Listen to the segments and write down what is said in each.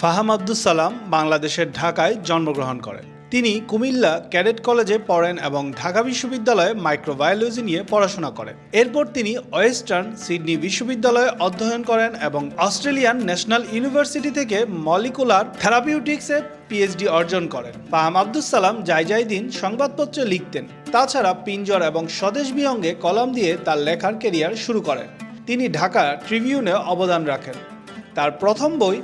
ফাহাম আব্দুস সালাম বাংলাদেশের ঢাকায় জন্মগ্রহণ করেন। তিনি কুমিল্লা ক্যাডেট কলেজে পড়েন এবং ঢাকা বিশ্ববিদ্যালয়ে মাইক্রোবায়োলজি নিয়ে পড়াশোনা করেন। এরপর তিনি ওয়েস্টার্ন সিডনি বিশ্ববিদ্যালয়ে অধ্যয়ন করেন এবং অস্ট্রেলিয়ান ন্যাশনাল ইউনিভার্সিটি থেকে মলিকুলার থেরাপিউটিক্সে পিএইচডি অর্জন করেন। ফাহাম আব্দুস সালাম যাই যাই দিন সংবাদপত্রে লিখতেন, তাছাড়া পিঞ্জর এবং স্বদেশ বিহঙ্গে কলাম দিয়ে তার লেখার কেরিয়ার শুরু করেন। তিনি ঢাকা ট্রিবিউনে অবদান রাখেন। তার প্রথম বই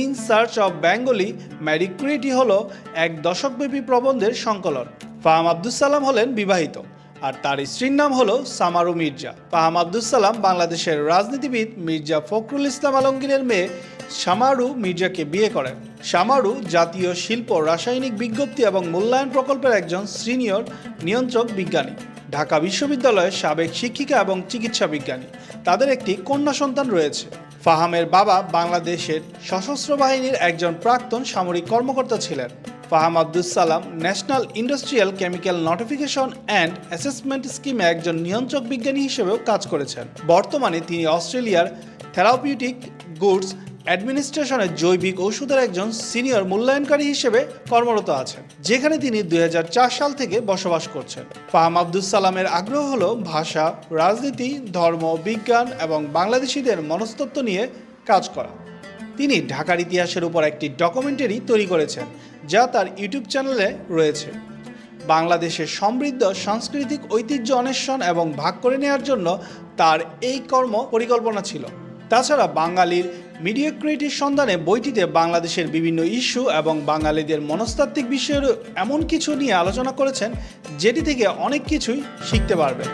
ইন সার্চ অফ বেঙ্গলি ম্যারিকুরিটি হল এক দশকব্যাপী প্রবন্ধের সংকলন। ফাহাম আব্দুস সালাম হলেন বিবাহিত আর তার স্ত্রীর নাম হলো সামারু মির্জা। ফাহাম আব্দুস সালাম বাংলাদেশের রাজনীতিবিদ মির্জা ফখরুল ইসলাম আলমগীরের মেয়ে সামারু মির্জাকে বিয়ে করেন। সামারু জাতীয় শিল্প, রাসায়নিক বিজ্ঞপ্তি এবং মূল্যায়ন প্রকল্পের একজন সিনিয়র নিয়ন্ত্রক বিজ্ঞানী। ঢাকা বিশ্ববিদ্যালয়ের সাবেক শিক্ষিকা এবং চিকিৎসা বিজ্ঞানী। তাদের একটি কন্যা সন্তান রয়েছে। ফাহামের বাবা বাংলাদেশের সশস্ত্র বাহিনীর একজন প্রাক্তন সামরিক কর্মকর্তা ছিলেন। Faham Abdul Salam National Industrial Chemical Notification and Assessment স্কিমে একজন নিয়ন্ত্রক বিজ্ঞানী হিসেবেও কাজ করেছেন। বর্তমানে তিনি অস্ট্রেলিয়ার থেরাপিউটিক গুডস অ্যাডমিনিস্ট্রেশনের জৈবিক ওষুধের একজন সিনিয়র মূল্যায়নকারী হিসেবে কর্মরত আছেন, যেখানে তিনি দু হাজার চার সাল থেকে বসবাস করছেন। ফাহাম আব্দুস সালামের আগ্রহ হল ভাষা, রাজনীতি, ধর্ম, বিজ্ঞান এবং বাংলাদেশিদের মনস্তত্ত্ব নিয়ে কাজ করা। তিনি ঢাকার ইতিহাসের উপর একটি ডকুমেন্টারি তৈরি করেছেন, যা তার ইউটিউব চ্যানেলে রয়েছে। বাংলাদেশের সমৃদ্ধ সাংস্কৃতিক ঐতিহ্য অন্বেষণ এবং ভাগ করে নেওয়ার জন্য তার এই কর্ম পরিকল্পনা ছিল। তাছাড়া বাঙালির মিডিওক্রিটির সন্ধানে বইটিতে বাংলাদেশের বিভিন্ন ইস্যু এবং বাঙালিদের মনস্তাত্ত্বিক বিষয়ের এমন কিছু নিয়ে আলোচনা করেছেন, যেটি থেকে অনেক কিছুই শিখতে পারবে